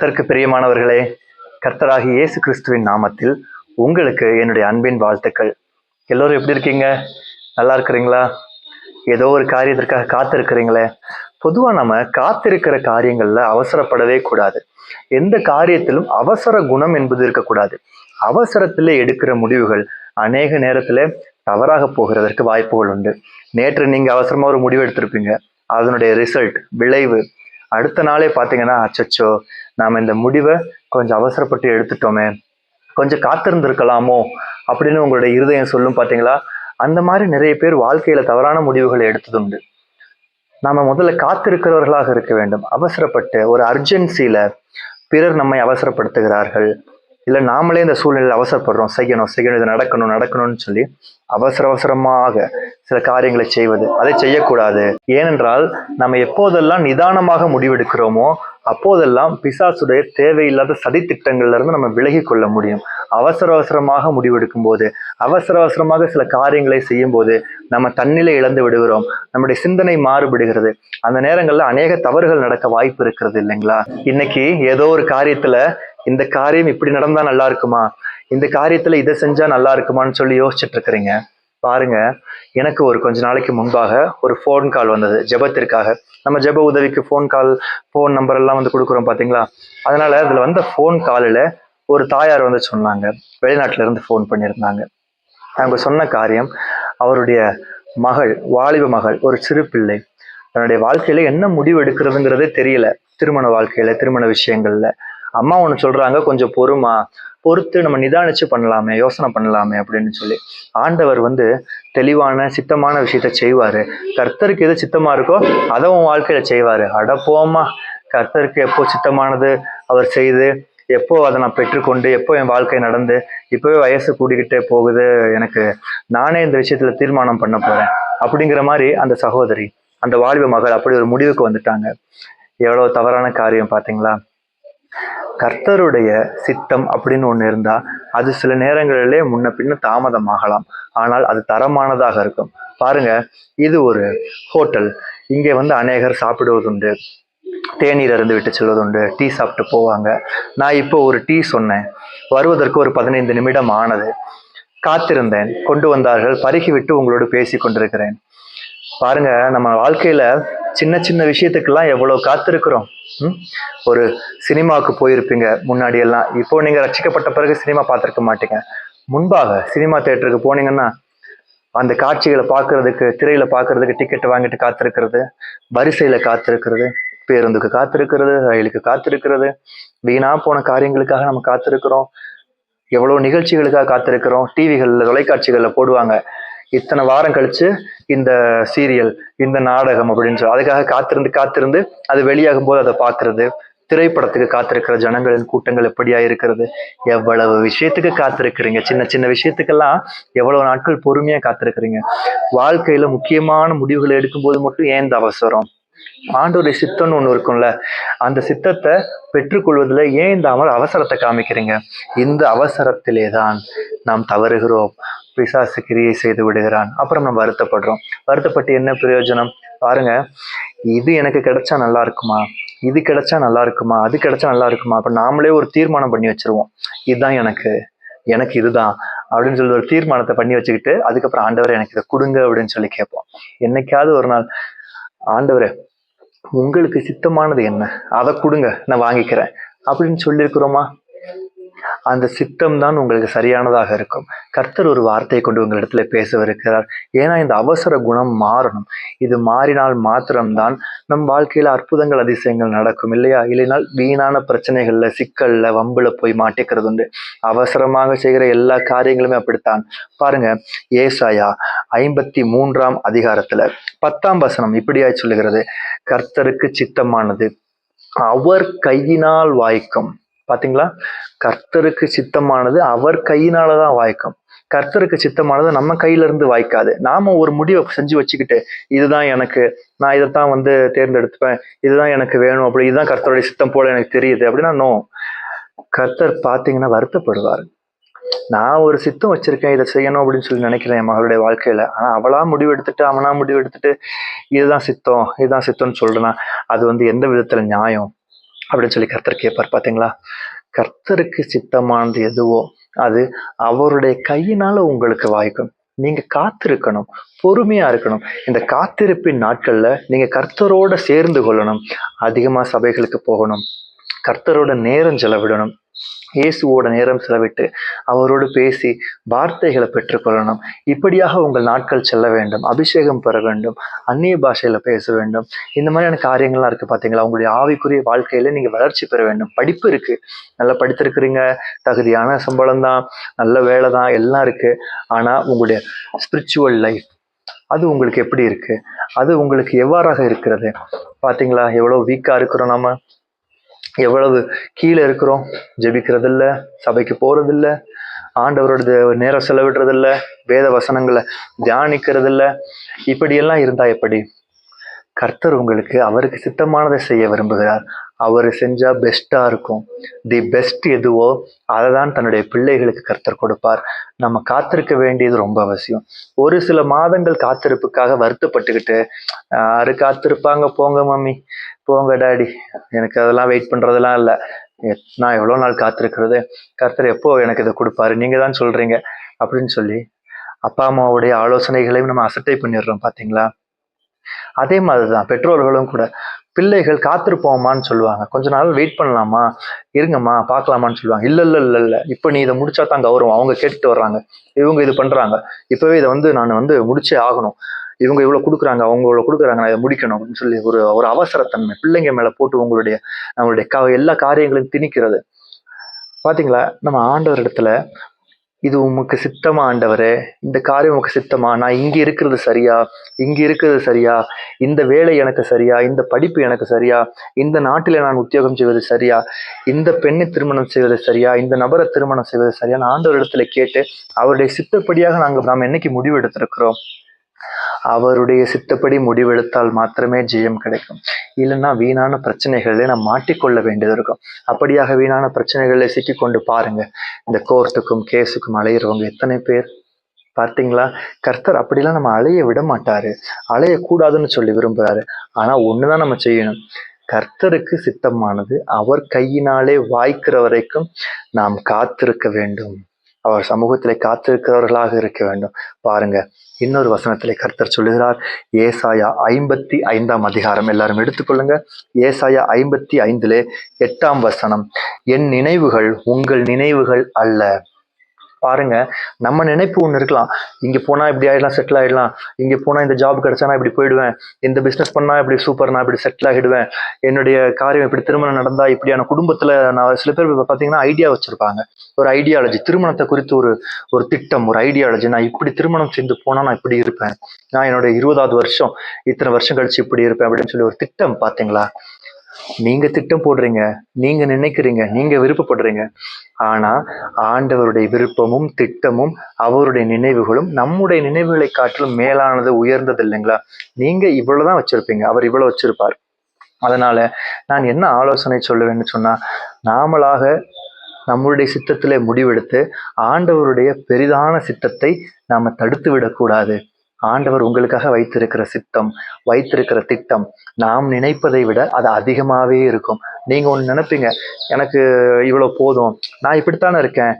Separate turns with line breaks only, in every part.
கர்த்தருக்கு பிரியமானவர்களே கர்த்தராகி இயேசு கிறிஸ்துவின் நாமத்தில் உங்களுக்கு என்னுடைய அன்பின் வாழ்த்துக்கள். எல்லோரும் எப்படி இருக்கீங்க? நல்லா இருக்கிறீங்களா? ஏதோ ஒரு காரியத்திற்காக காத்திருக்கிறீங்களே? பொதுவாக நம்ம காத்திருக்கிற காரியங்களில் அவசரப்படவே கூடாது. எந்த காரியத்திலும் அவசர குணம் என்பது இருக்கக்கூடாது. அவசரத்திலே எடுக்கிற முடிவுகள் அநேக நேரத்தில் தவறாக போகிறதற்கு வாய்ப்புகள் உண்டு. நேற்று நீங்கள் அவசரமாக ஒரு முடிவு எடுத்திருப்பீங்க. அதனுடைய ரிசல்ட் விளைவு அடுத்த நாளே பார்த்தீங்கன்னா அச்சச்சோ நாம் இந்த முடிவை கொஞ்சம் அவசரப்பட்டு எடுத்துட்டோமே கொஞ்சம் காத்திருந்திருக்கலாமோ அப்படின்னு உங்களுடைய இருதயம் சொல்லும் பார்த்தீங்களா? அந்த மாதிரி நிறைய பேர் வாழ்க்கையில் தவறான முடிவுகளை எடுத்ததுண்டு. நாம் முதல்ல காத்திருக்கிறவர்களாக இருக்க வேண்டும். அவசரப்பட்டு ஒரு அர்ஜென்சியில் பிறர் நம்மை அவசரப்படுத்துகிறார்கள். இல்லை நாமளே இந்த சூழ்நிலையில் அவசரப்படுறோம். செய்யணும் செய்யணும் இது நடக்கணும் நடக்கணும்னு சொல்லி அவசர அவசரமாக சில காரியங்களை செய்வது அதை செய்யக்கூடாது. ஏனென்றால் நம்ம எப்போதெல்லாம் நிதானமாக முடிவெடுக்கிறோமோ அப்போதெல்லாம் பிசாசுடைய தேவையில்லாத சதி திட்டங்கள்ல இருந்து நம்ம விலகி கொள்ள முடியும். அவசர அவசரமாக முடிவெடுக்கும் போது அவசர அவசரமாக சில காரியங்களை செய்யும் போது நம்ம தன்னிலை இழந்து விடுகிறோம். நம்முடைய சிந்தனை மாறுபடுகிறது. அந்த நேரங்கள்ல அநேக தவறுகள் நடக்க வாய்ப்பு இருக்கிறது இல்லைங்களா? இன்னைக்கு ஏதோ ஒரு காரியத்துல இந்த காரியம் இப்படி நடந்தா நல்லா இருக்குமா? இந்த காரியத்துல இதை செஞ்சா நல்லா இருக்குமான்னு சொல்லி யோசிச்சுட்டு இருக்கிறீங்க பாருங்க எனக்கு ஒரு கொஞ்ச நாளைக்கு முன்பாக ஒரு ஃபோன் கால் வந்தது ஜெபத்திற்காக. நம்ம ஜெப உதவிக்கு ஃபோன் கால் ஃபோன் நம்பர் எல்லாம் வந்து கொடுக்குறோம் பாத்தீங்களா? அதனால அதுல வந்த ஃபோன் காலில் ஒரு தாயார் வந்து சொன்னாங்க. வெளிநாட்டுல இருந்து ஃபோன் பண்ணியிருந்தாங்க. அவங்க சொன்ன காரியம் அவருடைய மகள் வாலிப மகள் ஒரு சிறு பிள்ளை. தன்னுடைய வாழ்க்கையில என்ன முடிவு எடுக்கிறதுங்கிறதே தெரியல. திருமண வாழ்க்கையில திருமண விஷயங்கள்ல. அம்மா ஒன்று சொல்கிறாங்க கொஞ்சம் பொறுமா பொறுத்து நம்ம நிதானிச்சு பண்ணலாமே யோசனை பண்ணலாமே அப்படின்னு சொல்லி. ஆண்டவர் வந்து தெளிவான சித்தமான விஷயத்த செய்வார். கர்த்தருக்கு எது சித்தமாக இருக்கோ அதை உன் வாழ்க்கையில் செய்வார். அடப்போம்மா கர்த்தருக்கு எப்போ சித்தமானது அவர் செய்து எப்போ அதை நான் பெற்றுக்கொண்டு எப்போ என் வாழ்க்கை நடந்து இப்போவே வயசு கூடிக்கிட்டே போகுது எனக்கு நானே இந்த விஷயத்தில் தீர்மானம் பண்ண போகிறேன் அப்படிங்கிற மாதிரி அந்த சகோதரி அந்த வாலிப மகள் அப்படி ஒரு முடிவுக்கு வந்துட்டாங்க. எவ்வளோ தவறான காரியம் பார்த்தீங்களா? கர்த்தருடைய சித்தம் அப்படின்னு ஒன்று இருந்தால் அது சில நேரங்களிலே முன்ன பின்ன தாமதமாகலாம். ஆனால் அது தரமானதாக இருக்கும். பாருங்க இது ஒரு ஹோட்டல். இங்கே வந்து அநேகர் சாப்பிடுவதுண்டு. தேநீர் அருந்து விட்டு செல்வதுண்டு. டீ சாப்பிட்டு போவாங்க. நான் இப்போ ஒரு டீ சொன்னேன். வருவதற்கு ஒரு பதினைந்து நிமிடம் ஆனது. காத்திருந்தேன். கொண்டு வந்தார்கள். பருகி விட்டு உங்களோடு பேசி கொண்டிருக்கிறேன். பாருங்க நம்ம வாழ்க்கையில சின்ன சின்ன விஷயத்துக்கெல்லாம் எவ்வளோ காத்திருக்கிறோம்? ம்? ஒரு சினிமாவுக்கு போயிருப்பீங்க முன்னாடி எல்லாம் இப்போ நீங்கள் ரசிக்கப்பட்ட பிறகு சினிமா பார்த்துருக்க மாட்டீங்க. முன்பாக சினிமா தேட்டருக்கு போனீங்கன்னா அந்த காட்சிகளை பார்க்கறதுக்கு திரையில பார்க்கறதுக்கு டிக்கெட் வாங்கிட்டு காத்திருக்கிறது வரிசையில காத்திருக்கிறது பேருந்துக்கு காத்திருக்கிறது ரயிலுக்கு காத்திருக்கிறது வீணா போன காரியங்களுக்காக நம்ம காத்திருக்கிறோம். எவ்வளோ நிகழ்ச்சிகளுக்காக காத்திருக்கிறோம். டிவிகளில் தொலைக்காட்சிகளில் போடுவாங்க. இத்தனை வாரம் கழிச்சு இந்த சீரியல் இந்த நாடகம் அப்படின்னு சொல்லி அதுக்காக காத்திருந்து காத்திருந்து அது வெளியாகும் போது அதை பார்க்கறது. திரைப்படத்துக்கு காத்திருக்கிற ஜனங்களின் கூட்டங்கள் எப்படியா இருக்கிறது? எவ்வளவு விஷயத்துக்கு காத்திருக்கிறீங்க? சின்ன சின்ன விஷயத்துக்கெல்லாம் எவ்வளவு நாட்கள் பொறுமையா காத்திருக்கிறீங்க? வாழ்க்கையில முக்கியமான முடிவுகளை எடுக்கும்போது மட்டும் ஏன் இந்த அவசரம்? ஆண்டோடைய சித்தம்னு ஒன்று இருக்கும்ல அந்த சித்தத்தை பெற்றுக்கொள்வதில் ஏன் இந்த அமல் அவசரத்தை காமிக்கிறீங்க? இந்த அவசரத்திலே தான் நாம் தவறுகிறோம். பிசாசு கிரியை செய்து விடுகிறான். அப்புறம் நம்ம வருத்தப்படுறோம். வருத்தப்பட்டு என்ன பிரயோஜனம்? பாருங்க இது எனக்கு கிடைச்சா நல்லா இருக்குமா? இது கிடைச்சா நல்லா இருக்குமா? அது கிடைச்சா நல்லா இருக்குமா? அப்போ நாமளே ஒரு தீர்மானம் பண்ணி வச்சிருவோம். இதுதான் எனக்கு. எனக்கு இதுதான். அப்படின்னு சொல்லி ஒரு தீர்மானத்தை பண்ணி வச்சுக்கிட்டு அதுக்கப்புறம் ஆண்டவரை எனக்கு இதை கொடுங்க அப்படின்னு சொல்லி கேட்போம். என்னைக்காவது ஒரு நாள் ஆண்டவரே உங்களுக்கு சித்தமானது என்ன? அதை கொடுங்க நான் வாங்கிக்கிறேன். அப்படின்னு சொல்லியிருக்கிறோமா? அந்த சித்தம் தான் உங்களுக்கு சரியானதாக இருக்கும். கர்த்தர் ஒரு வார்த்தையை கொண்டு உங்களிடத்துல பேசவிருக்கிறார். ஏன்னா இந்த அவசர குணம் மாறணும். இது மாறினால் மாத்திரம்தான் நம் வாழ்க்கையில அற்புதங்கள் அதிசயங்கள் நடக்கும் இல்லையா? இல்லைனால் வீணான பிரச்சனைகள்ல சிக்கல்ல வம்புல போய் மாட்டிக்கிறது உண்டு. அவசரமாக செய்கிற எல்லா காரியங்களுமே அப்படித்தான். பாருங்க ஏசாயா ஐம்பத்தி மூன்றாம் அதிகாரத்துல பத்தாம் வசனம் இப்படியாய் சொல்லுகிறது. கர்த்தருக்கு சித்தமானது அவர் கையினால் வாய்க்கும் பாத்தீங்களா? கர்த்தருக்கு சித்தமானது அவர் கையினால தான் வாய்க்கும். கர்த்தருக்கு சித்தமானது நம்ம கையில இருந்து வாய்க்காது. நாம ஒரு முடிவை செஞ்சு வச்சுக்கிட்டு இதுதான் எனக்கு நான் இதைத்தான் வந்து தேர்ந்தெடுத்துப்பேன் இதுதான் எனக்கு வேணும் அப்படி இதுதான் கர்த்தருடைய சித்தம் போல எனக்கு தெரியுது அப்படின்னா நோ கர்த்தர் பார்த்தீங்கன்னா வருத்தப்படுவார். நான் ஒரு சித்தம் வச்சிருக்கேன் இதை செய்யணும் அப்படின்னு சொல்லி நினைக்கிறேன் என் மகளுடைய வாழ்க்கையில. ஆனா அவளா முடிவு எடுத்துட்டு அவனா முடிவு எடுத்துட்டு இதுதான் சித்தம் இதுதான் சித்தம்னு சொல்றேன்னா அது வந்து எந்த விதத்துல நியாயம்? அப்படின்னு சொல்லி கர்த்தர் கேட்பார் பார்த்தீங்களா கர்த்தருக்கு சித்தமானது எதுவோ அது அவருடைய கையினால உங்களுக்கு வாய்க்கும். நீங்க காத்திருக்கணும் பொறுமையா இருக்கணும். இந்த காத்திருப்பின் நாட்கள்ல நீங்க கர்த்தரோட சேர்ந்து கொள்ளணும். அதிகமா சபைகளுக்கு போகணும். கர்த்தரோட நேரம் செலவிடணும். இயேசுவோட நேரம் செலவிட்டு அவரோடு பேசி வார்த்தைகளை பெற்றுக்கொள்ளணும். இப்படியாக உங்கள் நாட்கள் செல்ல வேண்டும். அபிஷேகம் பெற வேண்டும். அந்நிய பாஷையில் பேச வேண்டும். இந்த மாதிரியான காரியங்கள்லாம் இருக்குது பார்த்தீங்களா உங்களுடைய ஆவிக்குரிய வாழ்க்கையில் நீங்கள் வளர்ச்சி பெற வேண்டும். படிப்பு இருக்குது நல்லா படித்திருக்கிறீங்க. தகுதியான சம்பளம் தான் நல்ல வேலை தான் எல்லாம் இருக்குது ஆனால் உங்களுடைய ஸ்பிரிச்சுவல் லைஃப் அது உங்களுக்கு எப்படி இருக்குது அது உங்களுக்கு எவ்வாறாக இருக்கிறது? பார்த்தீங்களா எவ்வளோ வீக்காக இருக்கிறோம் நம்ம எவ்வளவு கீழே இருக்கிறோம்? ஜெபிக்கிறதில்ல சபைக்கு போகிறதில்ல ஆண்டவரோட நேரம் செலவிடுறதில்ல வேத வசனங்களை தியானிக்கிறதில்ல. இப்படியெல்லாம் இருந்தா எப்படி? கர்த்தர் உங்களுக்கு அவருக்கு சித்தமானதை செய்ய விரும்புகிறார். அவர் செஞ்சால் பெஸ்ட்டாக இருக்கும். தி பெஸ்ட் எதுவோ அதை தான் தன்னுடைய பிள்ளைகளுக்கு கர்த்தர் கொடுப்பார். நம்ம காத்திருக்க வேண்டியது ரொம்ப அவசியம். ஒரு சில மாதங்கள் காத்திருப்புக்காக வருத்தப்பட்டுக்கிட்டு யாரு காத்திருப்பாங்க? போங்க மம்மி. போங்க டேடி. எனக்கு அதெல்லாம் வெயிட் பண்றதெல்லாம் இல்லை. நான் எவ்வளோ நாள் காத்திருக்கிறது? கர்த்தர் எப்போ எனக்கு இதை கொடுப்பாரு? நீங்கள் தான் சொல்றீங்க அப்படின்னு சொல்லி அப்பா அம்மாவுடைய ஆலோசனைகளையும் நம்ம அசட்டை பண்ணிடுறோம் பாத்தீங்களா? அதே மாதிரிதான் பெற்றோர்களும் கூட. பிள்ளைகள் காத்திருப்போமான்னு சொல்லுவாங்க. கொஞ்ச நாள் வெயிட் பண்ணலாமா? இருங்கம்மா பார்க்கலாமான்னு சொல்லுவாங்க. இல்ல இல்ல இல்ல இல்ல. இப்போ நீ இதை முடிச்சா தான் கௌரவம். அவங்க கேட்டுட்டு வர்றாங்க. இவங்க இது பண்றாங்க. இப்பவே இதை வந்து நான் வந்து முடிச்சே ஆகணும். இவங்க இவ்வளோ கொடுக்குறாங்க அவங்க இவ்வளோ கொடுக்குறாங்க நான் இதை முடிக்கணும் அப்படின்னு சொல்லி ஒரு ஒரு அவசரத்தன்மை பிள்ளைங்க மேல போட்டு உங்களுடைய நம்மளுடைய க எல்லா காரியங்களையும் திணிக்கிறது. பாத்தீங்களா? நம்ம ஆண்டவர் இடத்துல இது உமக்கு சித்தமா ஆண்டவரே இந்த காரியம் உமக்கு சித்தமா நான் இங்க இருக்கிறது சரியா இங்க இருக்கிறது சரியா இந்த வேலை எனக்கு சரியா இந்த படிப்பு எனக்கு சரியா இந்த நாட்டில நான் உத்தியோகம் செய்வது சரியா இந்த பெண்ணை திருமணம் செய்வது சரியா இந்த நபரை திருமணம் செய்வது சரியா நான் ஆண்டவர் இடத்துல கேட்டு அவருடைய சித்தப்படியாக நாங்கள் நாம் என்னைக்கு முடிவு எடுத்திருக்கிறோம்? அவருடைய சித்தப்படி முடிவெடுத்தால் மாத்திரமே ஜெயம் கிடைக்கும். இல்லைன்னா வீணான பிரச்சனைகளில் நாம் மாட்டிக்கொள்ள வேண்டியது இருக்கும். அப்படியாக வீணான பிரச்சனைகளில் சிக்கிக்கொண்டு பாருங்க. இந்த கோர்ட்டுக்கும் கேஸுக்கும் அலையிறவங்க எத்தனை பேர்? பார்த்தீங்களா? கர்த்தர் அப்படிலாம் நம்ம அலைய விட மாட்டாரு. அலையக்கூடாதுன்னு சொல்லி விரும்புறாரு. ஆனா ஒண்ணுதான் நம்ம செய்யணும். கர்த்தருக்கு சித்தமானது அவர் கையினாலே வாய்க்கிற வரைக்கும் நாம் காத்திருக்க வேண்டும். அவர் சமூகத்திலே காத்திருக்கிறவர்களாக இருக்க வேண்டும். பாருங்க இன்னொரு வசனத்திலே கர்த்தர் சொல்லுகிறார் ஏசாயா ஐம்பத்தி ஐந்தாம் அதிகாரம். எல்லாரும் எடுத்துக்கொள்ளுங்க. ஏசாயா ஐம்பத்தி ஐந்திலே எட்டாம் வசனம் என் நினைவுகள் உங்கள் நினைவுகள் அல்ல. பாருங்க நம்ம நினைப்பு ஒன்று இருக்கலாம். இங்கே போனால் இப்படி ஆயிடலாம் செட்டில் ஆகிடலாம் இங்கே போனால் இந்த ஜாப் கிடைச்சா நான் இப்படி போயிடுவேன். இந்த பிஸ்னஸ் பண்ணால் இப்படி சூப்பர் நான் இப்படி செட்டில் ஆகிடுவேன். என்னுடைய காரியம் இப்படி திருமணம் நடந்தால் இப்படியான குடும்பத்தில் நான் சில பேர் பார்த்தீங்கன்னா ஐடியா வச்சுருப்பாங்க. ஒரு ஐடியாலஜி திருமணத்தை குறித்து ஒரு ஒரு திட்டம் ஒரு ஐடியாலஜி நான் இப்படி திருமணம் செஞ்சு போனால் நான் இப்படி இருப்பேன். நான் என்னுடைய இருபதாவது வருஷம் இத்தனை வருஷம் கழிச்சு இப்படி இருப்பேன் அப்படின்னு சொல்லி ஒரு திட்டம் பார்த்தீங்களா நீங்க திட்டம் போடுறீங்க நீங்க நினைக்கிறீங்க நீங்க விருப்பப்படுறீங்க. ஆனா ஆண்டவருடைய விருப்பமும் திட்டமும் அவருடைய நினைவுகளும் நம்முடைய நினைவுகளை காட்டிலும் மேலானது உயர்ந்தது இல்லைங்களா? நீங்க இவ்வளவுதான் வச்சிருப்பீங்க அவர் இவ்வளவு வச்சிருப்பார். அதனால நான் என்ன ஆலோசனை சொல்லுவேன்னு சொன்னா நாமளாக நம்மளுடைய சித்தத்திலே முடிவெடுத்து ஆண்டவருடைய பெரிதான சித்தத்தை நாம தடுத்து விடக்கூடாது. ஆண்டவர் உங்களுக்காக வைத்திருக்கிற சித்தம் வைத்திருக்கிற திட்டம் நாம் நினைப்பதை விட அது அதிகமாகவே இருக்கும். நீங்கள் ஒன்று நினைப்பீங்க எனக்கு இவ்வளோ போதும் நான் இப்படித்தானே இருக்கேன்.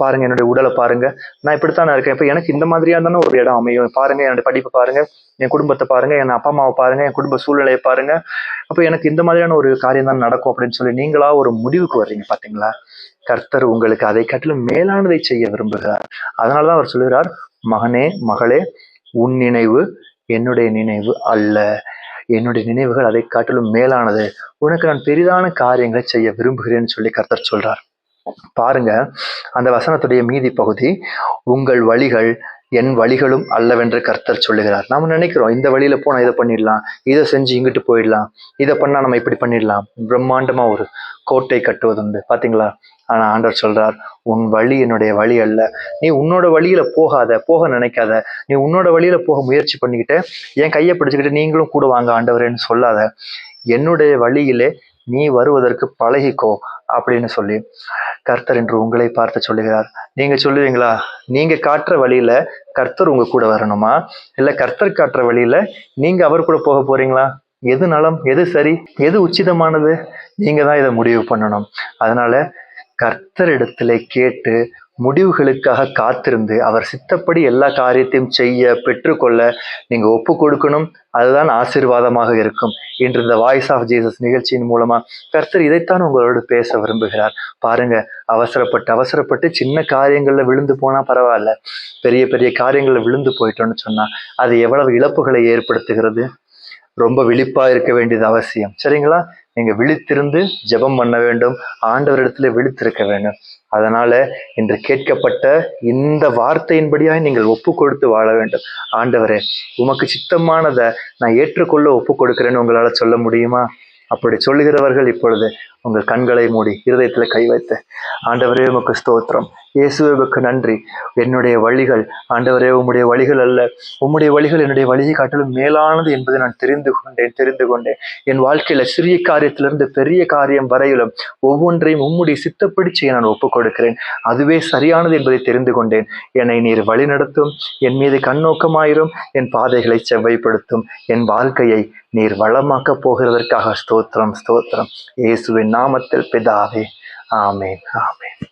பாருங்க என்னுடைய உடலை பாருங்க நான் இப்படித்தானே இருக்கேன். இப்போ எனக்கு இந்த மாதிரியா தானே ஒரு இடம் அமையும். பாருங்க என்னுடைய படிப்பை பாருங்க என் குடும்பத்தை பாருங்க என் அப்பா அம்மாவை பாருங்க என் குடும்ப சூழ்நிலையை பாருங்க. அப்போ எனக்கு இந்த மாதிரியான ஒரு காரியம் தான் நடக்கும் அப்படின்னு சொல்லி நீங்களா ஒரு முடிவுக்கு வர்றீங்க பாத்தீங்களா? கர்த்தர் உங்களுக்கு அதை காட்டிலும் மேலானதை செய்ய விரும்புகிறார். அதனாலதான் அவர் சொல்லுகிறார் மகனே மகளே உன் நினைவு என்னுடைய நினைவு அல்ல. என்னுடைய நினைவுகள் அதை காட்டிலும் மேலானது. உனக்கு நான் பெரிதான காரியங்களை செய்ய விரும்புகிறேன்னு சொல்லி கர்த்தர் சொல்றார். பாருங்க அந்த வசனத்துடைய மீதி பகுதி உங்கள் வழிகள் என் வழிகளும் அல்லவென்று கர்த்தர் சொல்லுகிறார். நாம் நினைக்கிறோம் இந்த வழியில போனால் இதை பண்ணிடலாம் இதை செஞ்சு இங்கிட்டு போயிடலாம் இதை பண்ணால் நம்ம இப்படி பண்ணிடலாம். பிரம்மாண்டமாக ஒரு கோட்டை கட்டுவது உண்டு. பார்த்தீங்களா ஆனால் ஆண்டவர் சொல்றார் உன் வழி என்னுடைய வழி அல்ல. நீ உன்னோட வழியில போகாத போக நினைக்காத. நீ உன்னோட வழியில போக முயற்சி பண்ணிக்கிட்டு என் கையை பிடிச்சிக்கிட்டு நீங்களும் கூட வாங்க ஆண்டவரேன்னு சொல்லாத. என்னுடைய வழியிலே நீ வருவதற்கு பழகிக்கோ. அப்படின்னு சொல்லி கர்த்தர் என்று உங்களை பார்த்து சொல்லுகிறார். நீங்க சொல்லுவீங்களா? நீங்க காட்டுற வழியில கர்த்தர் உங்க கூட வரணுமா? இல்ல கர்த்தர் காட்டுற வழியில நீங்க அவர் கூட போக போறீங்களா? எது நலம் எது சரி எது உச்சிதமானது? நீங்க தான் இதை முடிவு பண்ணணும். அதனால கர்த்தரிடத்திலே கேட்டு முடிவுகளுக்காக காத்திருந்து அவர் சித்தப்படி எல்லா காரியத்தையும் செய்ய பெற்றுக்கொள்ள நீங்க ஒப்பு கொடுக்கணும். அதுதான் ஆசீர்வாதமாக இருக்கும். இன்று இந்த வாய்ஸ் ஆஃப் ஜீசஸ் நிகழ்ச்சியின் மூலமா கர்த்தர் இதைத்தான் உங்களோடு பேச விரும்புகிறார். பாருங்க அவசரப்பட்டு அவசரப்பட்டு சின்ன காரியங்கள்ல விழுந்து போனா பரவாயில்ல. பெரிய பெரிய காரியங்கள்ல விழுந்து போயிட்டோம்னு சொன்னா அது எவ்வளவு இழப்புகளை ஏற்படுத்துகிறது? ரொம்ப விழிப்பா இருக்க வேண்டியது அவசியம். சரிங்களா? நீங்க விழித்திருந்து ஜெபம் பண்ண வேண்டும். ஆண்டவரிடத்துல விழித்திருக்க வேண்டும். அதனால இன்று கேட்கப்பட்ட இந்த வார்த்தையின்படியாக நீங்கள் ஒப்பு கொடுத்து வாழ வேண்டும். ஆண்டவரே உமக்கு சித்தமானதை நான் ஏற்றுக்கொள்ள ஒப்பு கொடுக்கிறேன்னு உங்களால சொல்ல முடியுமா? அப்படி சொல்லுகிறவர்கள் இப்பொழுது உங்கள் கண்களை மூடி இருதயத்தில் கை வைத்து ஆண்டவரே உமக்கு ஸ்தோத்திரம். இயேசுவுக்கு நன்றி. என்னுடைய வழிகள் ஆண்டவரே உம்முடைய வழிகள் அல்ல. உம்முடைய வழிகள் என்னுடைய வழியை காட்டிலும் மேலானது என்பதை நான் தெரிந்து கொண்டேன் தெரிந்து கொண்டேன். என் வாழ்க்கையில சிறிய காரியத்திலிருந்து பெரிய காரியம் வரையிலும் ஒவ்வொன்றையும் உம்முடைய சித்தப்படி செய்ய நான் ஒப்புக் கொடுக்கிறேன் அதுவே சரியானது என்பதை தெரிந்து கொண்டேன். என்னை நீர் வழி நடத்தும் என் மீது கண்ணோக்கமாயிரும். என் பாதைகளை செவ்வைப்படுத்தும். என் வாழ்க்கையை நீர் வளமாக்கப் போகிறதற்காக ஸ்தோத்திரம் ஸ்தோத்திரம். இயேசுவின் நாமத்தில் பிதாவே. ஆமேன் ஆமேன்.